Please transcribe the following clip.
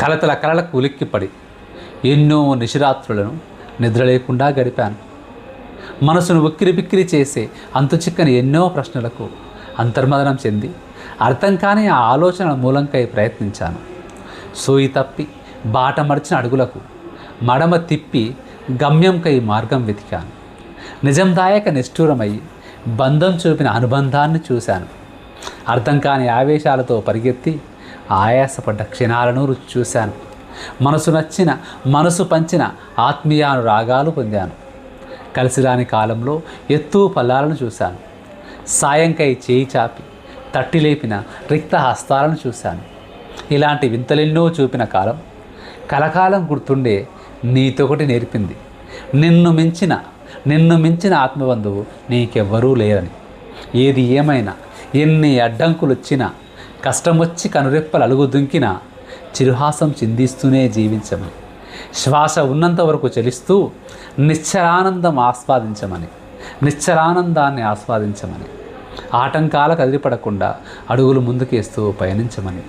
కలతల కలలకు ఉలిక్కిపడి ఎన్నో నిశిరాత్రులను నిద్ర లేకుండా గడిపాను. మనసును ఉక్కిరి బిక్కిరి చేసే అంతుచిక్కని ఎన్నో ప్రశ్నలకు అంతర్మదనం చెంది అర్థం కాని ఆ ఆలోచనల మూలంకై ప్రయత్నించాను. సూయి తప్పి బాట మడిచిన అడుగులకు మడమ తిప్పి గమ్యంకై మార్గం వెతికాను. నిజందాయక నిష్ఠూరమై బంధం చూపిన అనుబంధాన్ని చూశాను. అర్థం కాని ఆవేశాలతో పరిగెత్తి ఆయాసపడ్డ క్షణాలను రుచి చూశాను. మనసు నచ్చిన మనసు పంచిన ఆత్మీయానురాగాలు పొందాను. కలిసిరాని కాలంలో ఎత్తు పల్లాలను చూశాను. సాయంకై చేయి చాపి తట్టి లేపిన రిక్త హస్తాలను చూశాను. ఇలాంటి వింతలెన్నో చూపిన కాలం కలకాలం గుర్తుండే నీతొకటి నేర్పింది. నిన్ను మించిన నిన్ను మించిన ఆత్మబంధువు నీకెవ్వరూ లేరని. ఏది ఏమైనా ఎన్ని అడ్డంకులు వచ్చినా కష్టం వచ్చి కనురెప్పలు అలుగు దుంకిన చిరుహాసం చిందిస్తూనే జీవించమని శ్వాస ఉన్నంత వరకు చలిస్తూ నిశ్చలానందం ఆస్వాదించమని నిశ్చలానందాన్ని ఆస్వాదించమని ఆటంకాలకు అదిరిపడకుండా అడుగులు ముందుకేస్తూ పయనించమని